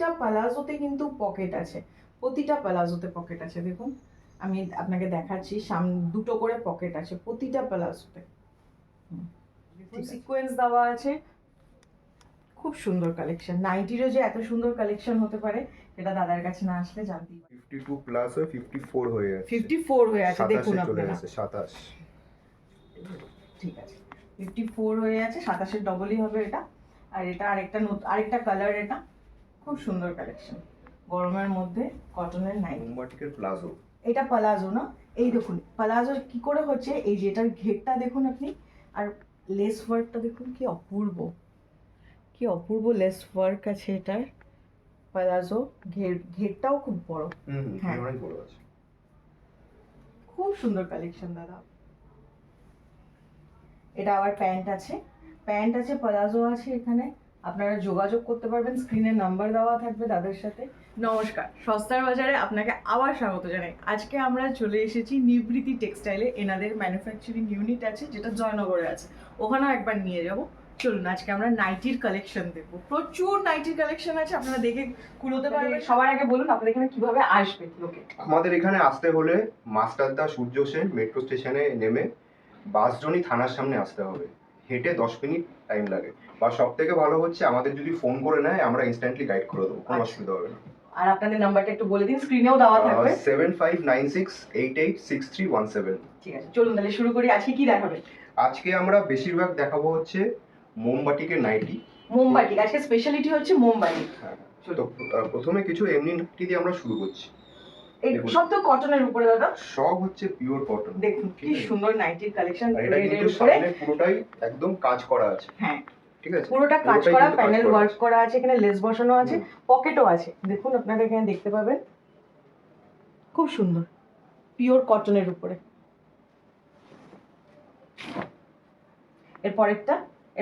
প্রতিটা পালাজোতে কিন্তু পকেট আছে। প্রতিটা পালাজোতে পকেট আছে। দেখুন আমি আপনাকে দেখাচ্ছি সামনে দুটো করে পকেট আছে প্রতিটা পালাজোতে সিকোয়েন্স দেওয়া আছে। খুব সুন্দর কালেকশন নাইটিরও যে এত সুন্দর কালেকশন হতে পারে সেটা দাদার কাছে না আসলে জানতেই পারি। ফিফটি টু প্লাস হয়ে ফিফটি ফোর হয়ে যাচ্ছে ফিফটি ফোর হয়ে আছে দেখুন আপনারা। গেছে সাতাশ। ঠিক আছে। ফিফটি ফোর হয়ে আছে সাতাশের ডবলই হবে এটা। আর এটা আরেকটা নতুন আরেকটা কালার এটা। খুব সুন্দর কালেকশন গরমের মধ্যে কটনের নাইট মোমবাটিকের প্লাজো এটা পালাজো না? এই দেখুন পালাজো কি করে হচ্ছে? এই যে এটার ঘেরটা দেখুন আপনি। আর লেস ওয়ার্কটা দেখুন কি অপূর্ব। কি অপূর্ব লেস ওয়ার্ক আছে এটার। পালাজো ঘের ঘেরটাও খুব বড়। হ্যাঁ। অনেক বড় আছে। খুব সুন্দর কালেকশন দাদা। এটা আবার প্যান্ট আছে। প্যান্ট আছে প্লাজো আছে এখানে। আপনারা যোগাযোগ করতে পারবেন স্ক্রিনে নাম্বার দেওয়া থাকবে তাদের সাথে। নমস্কার সস্তার বাজারে আপনাকে আবার স্বাগত জানাই। আজকে আমরা চলে এসেছি নিবৃত্তি টেক্সটাইলে এনাদের ম্যানুফ্যাকচারিং ইউনিট আছে যেটা জয়নগরে আছে। ওখানেও একবার নিয়ে যাব। চলুন আজকে আমরা নাইটির কালেকশন দেখব। প্রচুর নাইটির কালেকশন আছে আপনারা দেখে কুলোতে পারবেন। সবার আগে বলুন আপনাদের এখানে কীভাবে আসবে? লোকে আমাদের এখানে আসতে হলে মাস্টারদা সূর্য সেন মেট্রো স্টেশনে নেমে বাসজনি থানার সামনে আসতে হবে। হেঁটে দশ মিনিট টাইম লাগে। বা সব থেকে ভালো হচ্ছে আমাদের যদি ফোন করে নেয় আমরা ইনস্ট্যান্টলি গাইড করে দেবো কোনো আচ্ছা। অসুবিধা হবে না। আর আপনাদের নাম্বারটা একটু বলে দিন স্ক্রিনেও দেওয়া থাকবে। Seven five nine six eight eight six three one seven ঠিক আছে চলুন তাহলে শুরু করি আজকে কি দেখাবে? আজকে আমরা বেশিরভাগ দেখাবো হচ্ছে মোমবাটিকে নাইটি মোমবাতি আজকে স্পেশালিটি হচ্ছে মোমবাতি। হ্যাঁ তো প্রথমে কিছু এমনি নাইটি দিয়ে আমরা শুরু করছি। এই সব তো কটনের উপরে দাদা। সব হচ্ছে পিওর কটন দেখুন কি সুন্দর নাইটির কালেকশন এটা কিন্তু সামনে পুরোটাই একদম কাজ করা আছে। হ্যাঁ। ঠিক আছে? পুরোটা কাজ করা প্যানেল ওয়ার্ক করা আছে এখানে লেস বসানো আছে পকেটও আছে। দেখুন আপনারা এখানে দেখতে পাবেন। খুব সুন্দর পিওর কটনের উপরে। এর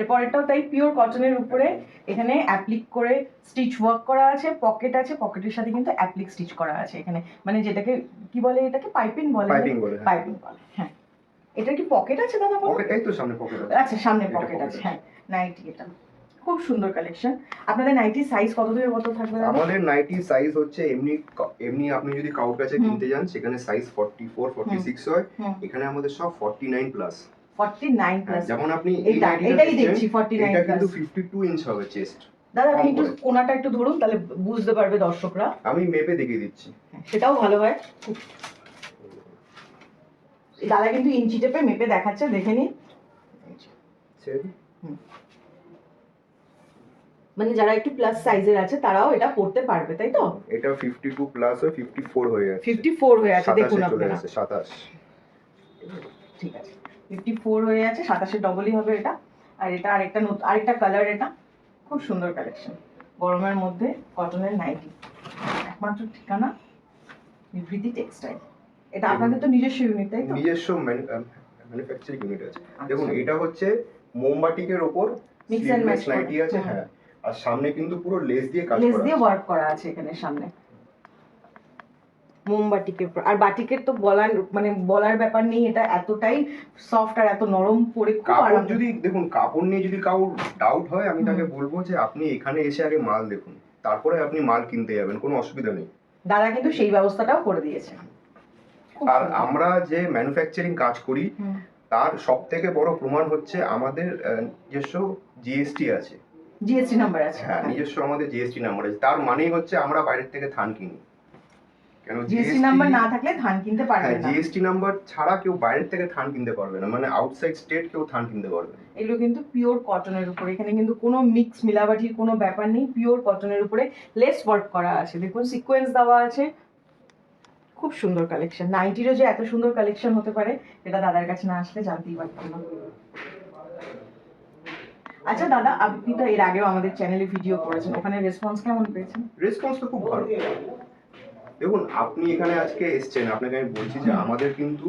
পরেরটা এর পরেরটাও তাই পিওর কটনের উপরে এখানে অ্যাপ্লিক করে স্টিচ ওয়ার্ক করা আছে পকেট আছে পকেটের সাথে কিন্তু অ্যাপ্লিক স্টিচ করা আছে এখানে। মানে যেটাকে কি বলে এটাকে? পাইপিং বলে। পাইপিং বলে হ্যাঁ। পাইপিং বলে হ্যাঁ। এটা কি পকেট আছে দাদা পকেট এই তো সামনে পকেট আছে। আচ্ছা সামনে পকেট আছে। হ্যাঁ। নাইটি এটা। খুব সুন্দর কালেকশন আপনাদের নাইটি সাইজ কত থেকে কত থাকবে আমাদের নাইটি সাইজ হচ্ছে এমনি এমনি আপনি যদি কাউর কাছে। কিনতে যান সেখানে সাইজ 44 46 হয়। এখানে আমাদের সব 49 প্লাস 49 প্লাস যেমন আপনি এটাই দেখছি 49 এটা কিন্তু 52 ইঞ্চ হবে চেস্ট দাদা আপনি একটু কোনাটা একটু ধরুন তাহলে বুঝতে পারবে দর্শকরা। আমি মেপে দেখিয়ে দিচ্ছি। হ্যাঁ, সেটাও ভালো হয়। দাদা কিন্তু ইঞ্চি টেপে মেপে দেখাচ্ছে দেখে নিন। মানে যারা একটু প্লাস সাইজের আছে তারাও এটা পড়তে পারবে তাই তো? এটা 52 প্লাস হয়ে 54 হয়ে যাচ্ছে 54 হয়ে আছে দেখুন 27 চলে আপনারা। গেছে 27 ঠিক আছে। ফিফটি ফোর হয়ে আছে সাতাশের ডবলই হবে এটা। আর এটা আরেকটা নতুন আরেকটা কালার এটা। খুব সুন্দর কালেকশন গরমের মধ্যে কটনের নাইটি একমাত্র ঠিকানা বিবৃতি টেক্সটাইল এটা আপনাদের তো নিজস্ব ইউনিট তাই তো? নিজস্ব ম্যানুফ্যাকচারিং ইউনিট আছে। দেখুন আচ্ছা। এটা হচ্ছে মোমবাটিকের ওপর Mix and match করা। নাইটি আছে হ্যাঁ। আর সামনে কিন্তু পুরো লেস দিয়ে কাজ করা লেস দিয়ে। ওয়ার্ক করা আছে এখানে সামনে। মোমবাটিকের আর বাটিকের তো বলার মানে বলার ব্যাপার নেই এটা এতটাই সফট আর এত নরম পরে খুব কাপড় যদি দেখুন কাপড় নিয়ে যদি কারোর ডাউট হয় আমি তাকে বলব যে আপনি এখানে এসে আগে মাল দেখুন তারপরে আপনি মাল কিনতে যাবেন কোনো অসুবিধা নেই। দাদা কিন্তু সেই ব্যবস্থাটাও করে দিয়েছে। আর আমরা যে ম্যানুফ্যাকচারিং কাজ করি তার সব থেকে বড় প্রমাণ হচ্ছে আমাদের নিজস্ব জিএসটি আছে। জিএসটি নাম্বার আছে। হ্যাঁ নিজস্ব আমাদের জিএসটি নাম্বার আছে। তার মানেই হচ্ছে আমরা বাইরের থেকে ধান কিনি। কেন জিএসটি নাম্বার না থাকলে ধান কিনতে পারবে হ্যাঁ না। জিএসটি নাম্বার ছাড়া কেউ বাইরের থেকে ধান কিনতে পারবে না। মানে আউটসাইড স্টেট কেউ ধান কিনতে পারবে না। এগুলো কিন্তু পিওর কটনের উপরে। এখানে কিন্তু কোনো মিক্স মিলাবাটির কোনো ব্যাপার নেই। পিওর কটনের উপরে লেস ওয়ার্ক করা আছে। দেখুন সিকোয়েন্স দেওয়া আছে। খুব সুন্দর কালেকশন নাইটিরও যে এত সুন্দর কালেকশন হতে পারে এটা দাদার কাছে না আসলে জানতেই পারতাম না। আচ্ছা দাদা আপনি তো এর আগেও আমাদের চ্যানেলে ভিডিও করেছেন। ওখানে রেসপন্স কেমন পেয়েছেন? রেসপন্স তো খুব ভালো। দেখুন আপনি এখানে আজকে এসছেন আপনাকে আমি বলছি যে আমাদের কিন্তু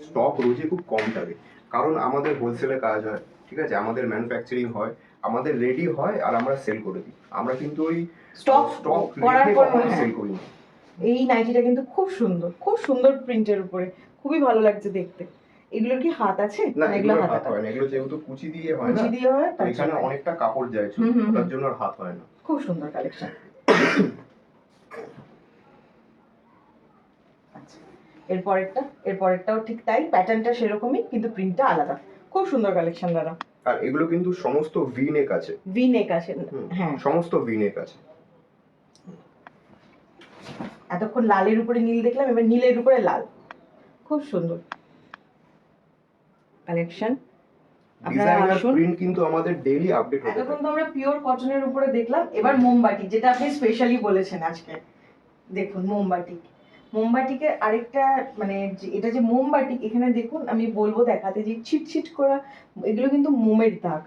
স্টক রোজই খুব কম থাকে। কারণ আমাদের হোলসেলে কাজ হয় ঠিক আছে? আমাদের ম্যানুফ্যাকচারিং হয় আমাদের রেডি হয় আর আমরা সেল করে দিই। আমরা কিন্তু ওই স্টক স্টক রেখে কখনো। সেল করি না। এই নাইটিটা কিন্তু খুব সুন্দর খুব সুন্দর প্রিন্টের উপরে। খুবই ভালো লাগছে দেখতে। এগুলোর কি হাত আছে? না এগুলো হাত হয় না এগুলো যেহেতু কুচি দিয়ে হয় না কুচি দিয়ে হয় এখানে অনেকটা কাপড় যায়। ওটার জন্য আর হাত হয় না। খুব সুন্দর কালেকশন আচ্ছা এর পরেরটা এর পরেরটাও ঠিক তাই প্যাটার্নটা সেরকমই কিন্তু প্রিন্টটা আলাদা। খুব সুন্দর কালেকশন দাদা। আর এগুলো কিন্তু সমস্ত ভি নেক আছে। ভি নেক আছে হ্যাঁ। সমস্ত ভি নেক আছে। এতক্ষণ লালের উপরে নীল দেখলাম এবার নীলের উপরে লাল। খুব সুন্দর। কালেকশন ডিজাইনার প্রিন্ট কিন্তু আমাদের ডেইলি আপডেট হতে এতক্ষণ তো আমরা পিওর কটনের উপরে দেখলাম এবার মোমবাটি যেটা আপনি স্পেশালি বলেছেন আজকে। দেখুন মোমবাটি মোমবাটিকে আরেকটা মানে এটা যে মোমবাটি এখানে দেখুন আমি বলব দেখাতে যে ছিটছিট করা এগুলো কিন্তু মোমের দাগ।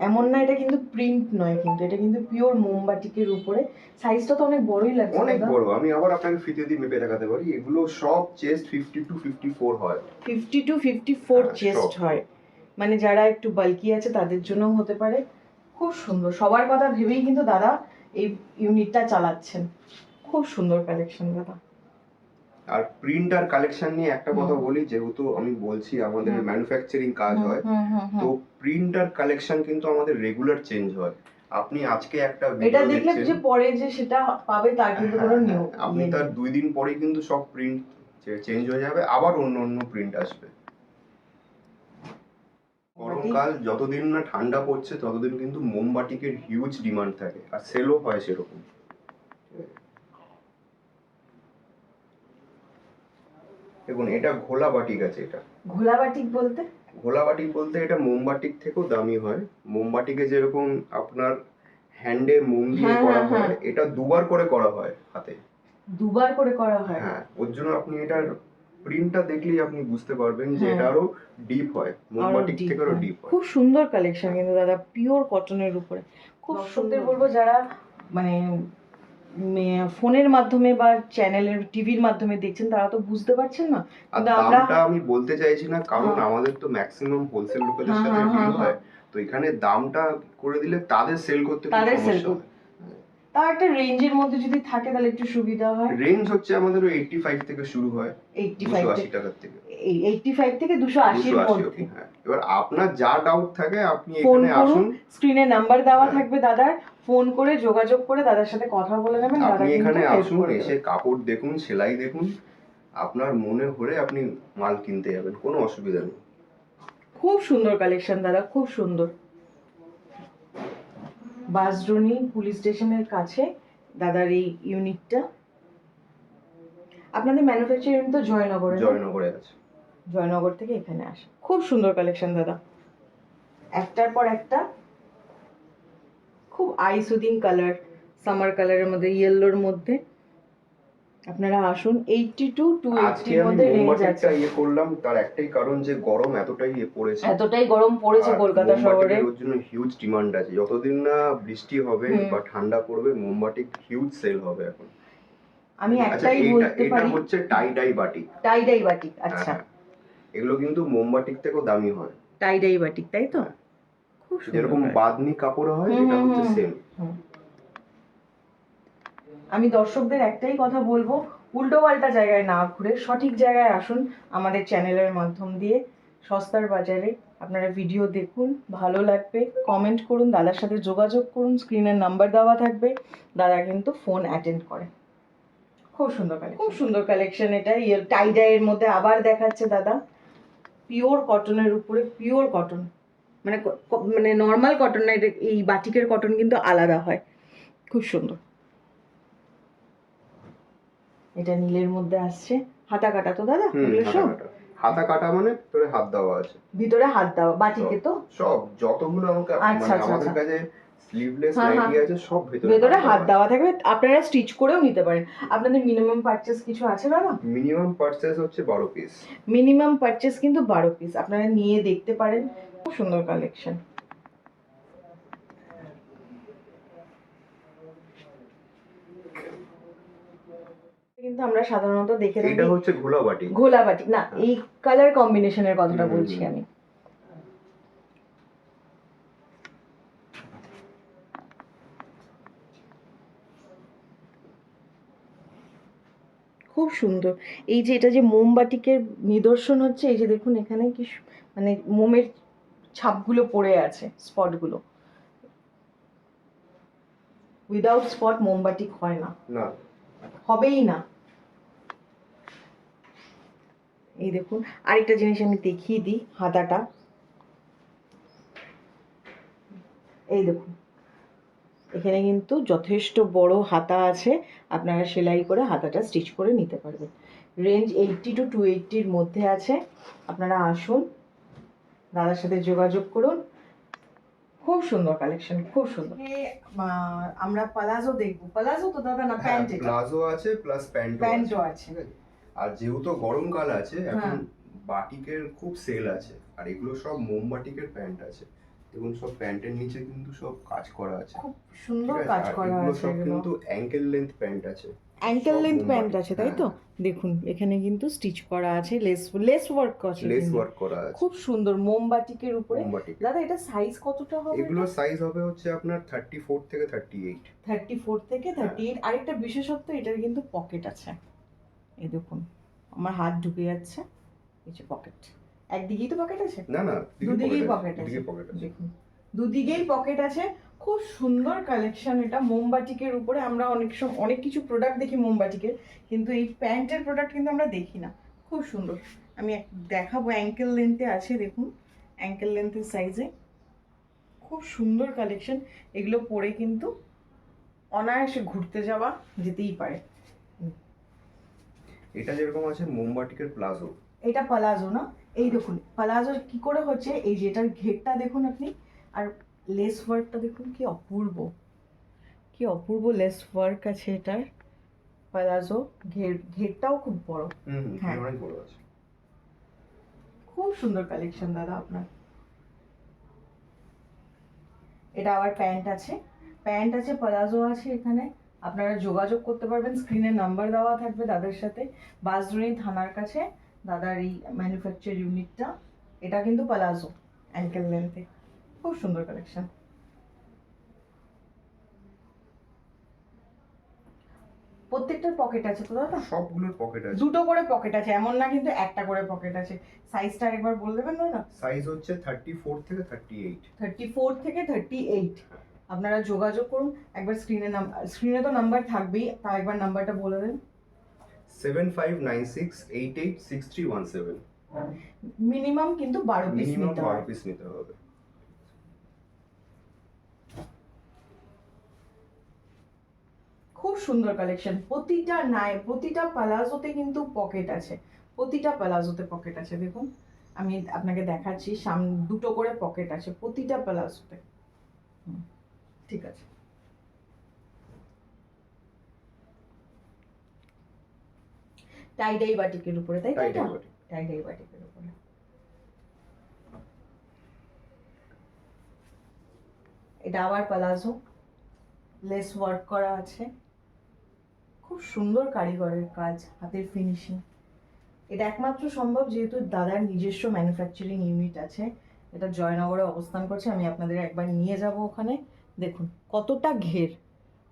এমন না এটা কিন্তু প্রিন্ট নয় কিন্তু এটা কিন্তু পিওর মোমবাটিকের উপরে। সাইজটা তো অনেক বড়ই লাগছে অনেক বড়। আমি আবার আপনাকে ফিতে দিয়ে মেপে দেখাতে পারি। এগুলো সব chest fifty two fifty four হয়। ফিফটি টু ফিফটি ফোর হ্যাঁ, চেস্ট হয়। মানে যারা একটু বাল্কি আছে তাদের জন্যও হতে পারে। খুব সুন্দর। সবার কথা ভেবেই কিন্তু দাদা এই ইউনিটটা চালাচ্ছেন। খুব সুন্দর কালেকশন দাদা। আর প্রিন্ট আর কালেকশন নিয়ে একটা কথা বলি যেহেতু আমি বলছি আমাদের। ম্যানুফ্যাকচারিং কাজ হয়। তো প্রিন্ট আর কালেকশন কিন্তু আমাদের রেগুলার চেঞ্জ হয়। আপনি আজকে একটা এটা দেখলে যে পরে যে সেটা পাবে তার কিন্তু কোনো হ্যাঁ, নিয়ম হ্যাঁ, আপনি তার দুই দিন পরে কিন্তু সব প্রিন্ট চেঞ্জ হয়ে যাবে আবার অন্য অন্য প্রিন্ট আসবে। গরমকাল যতদিন না ঠান্ডা পড়ছে ততদিন কিন্তু মোমবাটিকের হিউজ ডিমান্ড থাকে। আর সেলও হয় সেরকম। দেখুন এটা ঘোলা বাটিক আছে এটা। ঘোলা বাটিক বলতে? ঘোলা বাটিক বলতে এটা মোমবাটিক থেকেও দামি হয়। মোমবাটিকে যেরকম আপনার হ্যান্ডে মোম দিয়ে হ্যাঁ, করা হ্যাঁ, হয় হ্যাঁ। এটা দুবার করে করা হয় হাতে। দুবার করে করা হয়? হ্যাঁ ওর জন্য আপনি এটার প্রিন্টটা দেখলেই আপনি বুঝতে পারবেন যে। এটা আরও ডিপ হয় মোমবাটিক থেকে আরও। ডিপ হয়। খুব সুন্দর কালেকশন কিন্তু দাদা পিওর কটনের উপরে। খুব সুন্দর বলব যারা মানে ফোনের মাধ্যমে বা চ্যানেলের টিভির মাধ্যমে দেখছেন তারা তো বুঝতে পারছেন না কিন্তু আমরা দামটা আমি বলতে চাইছি না কারণ হ্যাঁ। আমাদের তো ম্যাক্সিমাম হোলসেল লোকেদের হ্যাঁ, সাথে হ্যাঁ, ডিল হ্যাঁ, হয় তো এখানে দামটা করে দিলে তাদের সেল করতে তাদের সেল করতে। একটা রেঞ্জের মধ্যে যদি থাকে তাহলে একটু সুবিধা হয়। রেঞ্জ হচ্ছে আমাদের ওই এইটটি ফাইভ থেকে শুরু হয় এইটটি দুশো ফাইভ আশি টাকার থেকে। এইটটি ফাইভ থেকে দুশো আশির দুশো আশি মধ্যে। হ্যাঁ। এবার আপনার যা ডাউট থাকে আপনি এখানে আসুন। স্ক্রিনে নাম্বার দেওয়া হ্যাঁ। থাকবে দাদার। ফোন করে যোগাযোগ করে দাদার সাথে কথা বলে নেবেন দাদা আপনি এখানে আসুন এসে কাপড় দেখুন সেলাই দেখুন। আপনার মনে হলে আপনি মাল কিনতে যাবেন কোনো অসুবিধা নেই। খুব সুন্দর কালেকশন দাদা খুব সুন্দর। বাসড্রোনি পুলিশ স্টেশনের কাছে দাদার এই ইউনিটটা। আপনাদের ম্যানুফ্যাকচারিং তো জয়নগরে জয়নগরে আছে। জয়নগর থেকে এখানে আসে। খুব সুন্দর কালেকশন দাদা। একটার পর একটা খুব আই সুদিং কালার সামার কালারের মধ্যে ইয়েলোর মধ্যে। আপনারা আসুন এইটটি টু টু এইটটির মধ্যে রেঞ্জ আছে ইয়ে করলাম তার একটাই কারণ যে গরম এতটাই ইয়ে পড়েছে এতটাই গরম পড়েছে কলকাতা শহরে ওর জন্য হিউজ ডিমান্ড আছে যতদিন না বৃষ্টি হবে বা ঠান্ডা পড়বে মোমবাতি হিউজ সেল হবে এখন আমি আচ্ছা একটাই বলতে এটা হচ্ছে টাই ডাই বাটি টাই ডাই বাটিক আচ্ছা হ্যাঁ। এগুলো কিন্তু মোমবাটিক থেকেও দামি হয় টাই ডাই বাটিক তাই তো হ্যাঁ। খুব সুন্দর যেরকম। বাদনি কাপড় হয় এটা হচ্ছে। সেম। আমি দর্শকদের একটাই কথা বলব উল্টো পাল্টা জায়গায় না ঘুরে সঠিক জায়গায় আসুন আমাদের চ্যানেলের মাধ্যম দিয়ে। সস্তার বাজারে আপনারা ভিডিও দেখুন ভালো লাগবে কমেন্ট করুন দাদার সাথে যোগাযোগ করুন স্ক্রিনের নাম্বার দেওয়া থাকবে দাদা কিন্তু ফোন অ্যাটেন্ড করে। খুব সুন্দর কালেকশন খুব সুন্দর কালেকশন এটা টাই ডাইয়ের মধ্যে আবার দেখাচ্ছে দাদা। পিওর কটনের উপরে পিওর কটন মানে মানে নর্মাল কটন না এই বাটিকের কটন কিন্তু আলাদা হয়। খুব সুন্দর। এটা নীলের মধ্যে আসছে। হাতা কাটা তো দাদা? এগুলো হাতা সব? কাটা। হাতা কাটা মানে তোরে হাত দেওয়া আছে। ভিতরে হাত দেওয়া বাটিকে তো? সব যতগুলো আমাকে আচ্ছা, মানে আচ্ছা, আমাদের আচ্ছা। কাছে স্লিভলেস হ্যাঁ, নাইটি হ্যাঁ। আছে সব ভেতরে ভেতরে হাত দেওয়া থাকবে। আপনারা স্টিচ করেও নিতে পারেন। আপনাদের মিনিমাম পারচেস কিছু আছে দাদা মিনিমাম পারচেস হচ্ছে বারো পিস মিনিমাম পারচেস কিন্তু বারো পিস আপনারা নিয়ে দেখতে পারেন। খুব সুন্দর কালেকশন কিন্তু আমরা সাধারণত দেখে থাকি এটা হচ্ছে ঘোলা বাটি ঘোলা বাটি না এই কালার কম্বিনেশনের কথাটা বলছি আমি। খুব সুন্দর। এই যে এটা যে মোমবাটিকের নিদর্শন হচ্ছে এই যে দেখুন এখানে কি মানে মোমের ছাপগুলো পড়ে আছে স্পটগুলো উইদাউট স্পট মোমবাটিক হয় না। না। হবেই না। এই দেখুন আরেকটা জিনিস আমি দেখিয়ে দিই হাতাটা। এই দেখুন এখানে কিন্তু যথেষ্ট বড় হাতা আছে আপনারা সেলাই করে হাতাটা স্টিচ করে নিতে পারবেন। রেঞ্জ এইটটি টু টু এইটটির মধ্যে আছে আপনারা আসুন দাদার সাথে যোগাযোগ করুন। খুব সুন্দর কালেকশন খুব সুন্দর। আহ, আমরা পালাজো দেখব। পালাজো তো দাদা না হ্যাঁ প্যান্ট প্লাজো আছে প্লাস প্যান্ট প্যান্টও আছে? আর যেহেতু গরমকাল আছে এখন হ্যাঁ। বাটিকের খুব সেল আছে। আর এগুলো সব মোমবাটিকের প্যান্ট আছে। দেখুন সব প্যান্টের নিচে কিন্তু সব কাজ করা আছে। খুব সুন্দর কাজ করা আছে সব কিন্তু অ্যাঙ্কেল লেন্থ প্যান্ট আছে। অ্যাঙ্কেল লেন্থ প্যান্ট আছে তাই তো? হ্যাঁ। দেখুন এখানে কিন্তু স্টিচ করা আছে লেস লেস ওয়ার্ক আছে লেস ওয়ার্ক করা আছে। খুব সুন্দর মোমবাটিকের উপরে। দাদা এটা সাইজ কতটা হবে এগুলো সাইজ হবে হচ্ছে আপনার থার্টি ফোর থেকে থার্টি এইট থার্টি ফোর থেকে হ্যাঁ। থার্টি এইট আরেকটা বিশেষত্ব এটার কিন্তু পকেট আছে। এই দেখুন আমার হাত ঢুকে যাচ্ছে এই যে পকেট একদিকেই তো পকেট আছে? না না দুদিকেই পকেট আছে দুদিকে পকেট আছে। দেখুন দুদিকেই পকেট আছে। খুব সুন্দর কালেকশন এটা মোমবাটিকের উপরে। আমরা অনেক সময় অনেক কিছু প্রোডাক্ট দেখি মোমবাটিকের কিন্তু এই প্যান্টের প্রোডাক্ট কিন্তু আমরা দেখি না। খুব সুন্দর। আমি দেখাবো অ্যাঙ্কেল লেন্থে আছে দেখুন অ্যাঙ্কেল লেন্থের সাইজে খুব সুন্দর কালেকশন এগুলো পরে কিন্তু অনায়াসে ঘুরতে যাওয়া যেতেই পারে। এটা যেরকম আছে মোমবাটিকের প্লাজো। এটা পালাজো না? এই দেখুন পালাজো কি করে হচ্ছে? এই যে এটার ঘেরটা দেখুন আপনি আর লেস ওয়ার্কটা দেখুন কি অপূর্ব। কি অপূর্ব লেস ওয়ার্ক আছে এটার। পালাজো ঘের ঘেরটাও খুব বড়। হ্যাঁ। অনেক বড় আছে। খুব সুন্দর কালেকশন দাদা আপনার। এটা আবার প্যান্ট আছে। প্যান্ট আছে পালাজো আছে এখানে। আপনারা যোগাযোগ করতে পারবেন স্ক্রিনে নাম্বার দেওয়া থাকবে দাদার সাথে। বাসডুনি থানার কাছে দাদার এই ম্যানুফ্যাকচার ইউনিটটা এটা কিন্তু পালাজো অ্যাঙ্কেল লেন্থে খুব সুন্দর কালেকশন প্রত্যেকটার পকেট আছে তো দাদা? সবগুলোর পকেট আছে। দুটো করে পকেট আছে এমন না কিন্তু একটা করে পকেট আছে। সাইজটা একবার বলে দেবেন দাদা? সাইজ হচ্ছে থার্টি ফোর থেকে থার্টি এইট থার্টি ফোর থেকে থার্টি এইট আপনারা যোগাযোগ করুন একবার স্ক্রিনে নাম্বার স্ক্রিনে তো নাম্বার থাকবেই তা একবার নাম্বারটা বলে দেন। Seven five nine six eight eight six three one seven minimum কিন্তু বারো পিস মিনিমাম নিতে বারো হবে। পিস নিতে হবে। খুব সুন্দর কালেকশন প্রতিটা নাই প্রতিটা পালাজোতে কিন্তু পকেট আছে। প্রতিটা পালাজোতে পকেট আছে। দেখুন আমি আপনাকে দেখাচ্ছি সামনে দুটো করে পকেট আছে প্রতিটা পালাজোতে হুম, ঠিক আছে। টাইডাই বাটিকের উপরে তাই তো টাই এটা? টাইডাই বাটিকের উপরে। এটা আবার পালাজো লেস ওয়ার্ক করা আছে। খুব সুন্দর কারিগরের কাজ হাতের ফিনিশিং এটা একমাত্র সম্ভব যেহেতু দাদার নিজস্ব ম্যানুফ্যাকচারিং ইউনিট আছে। এটা জয়নগরে অবস্থান করছে আমি আপনাদের একবার নিয়ে যাব ওখানে। দেখুন কতটা ঘের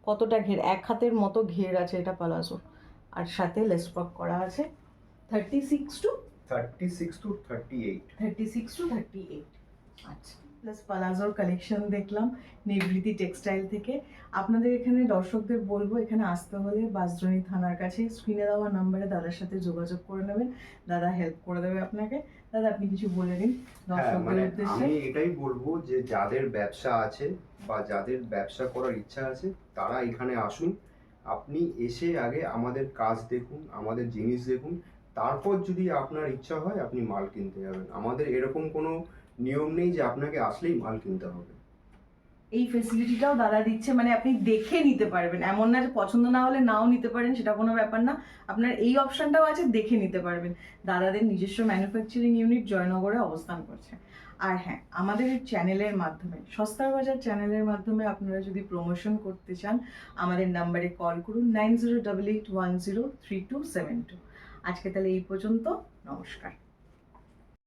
কতটা ঘের এক হাতের মতো ঘের আছে এটা পালাজো আর সাথে লেস ওয়ার্ক করা আছে thirty six two thirty six two thirty eight thirty six two thirty eight আচ্ছা প্লাস পালাজোর কালেকশন দেখলাম নিবৃত্তি টেক্সটাইল থেকে। আপনাদের এখানে দর্শকদের বলব এখানে আসতে হলে বাসদ্রণী থানার কাছে স্ক্রিনে দেওয়া নাম্বারে দাদার সাথে যোগাযোগ করে নেবেন। দাদা হেল্প করে দেবে আপনাকে। দাদা আপনি কিছু বলে দিন হ্যাঁ মানে আমি এটাই বলব যে যাদের ব্যবসা আছে বা যাদের ব্যবসা করার ইচ্ছা আছে তারা এখানে আসুন। আপনি এসে আগে আমাদের কাজ দেখুন আমাদের জিনিস দেখুন। তারপর যদি আপনার ইচ্ছা হয় আপনি মাল কিনতে যাবেন। আমাদের এরকম কোনো নিয়ম নেই যে আপনাকে আসলেই মাল কিনতে হবে। এই ফেসিলিটিটাও দাদা দিচ্ছে মানে আপনি দেখে নিতে পারবেন। এমন না যে পছন্দ না হলে নাও নিতে পারেন, সেটা কোনো ব্যাপার না। আপনার এই অপশনটাও আছে, দেখে নিতে পারবেন। দাদাদের নিজস্ব ম্যানুফ্যাকচারিং ইউনিট জয়নগরে অবস্থান করছে। আর হ্যাঁ আমাদের চ্যানেলের মাধ্যমে, সস্তার বাজার চ্যানেলের মাধ্যমে আপনারা যদি প্রমোশন করতে চান, আমাদের নাম্বারে কল করুন nine zero double eight one zero three two seven two আজকে তাহলে এই পর্যন্ত, নমস্কার।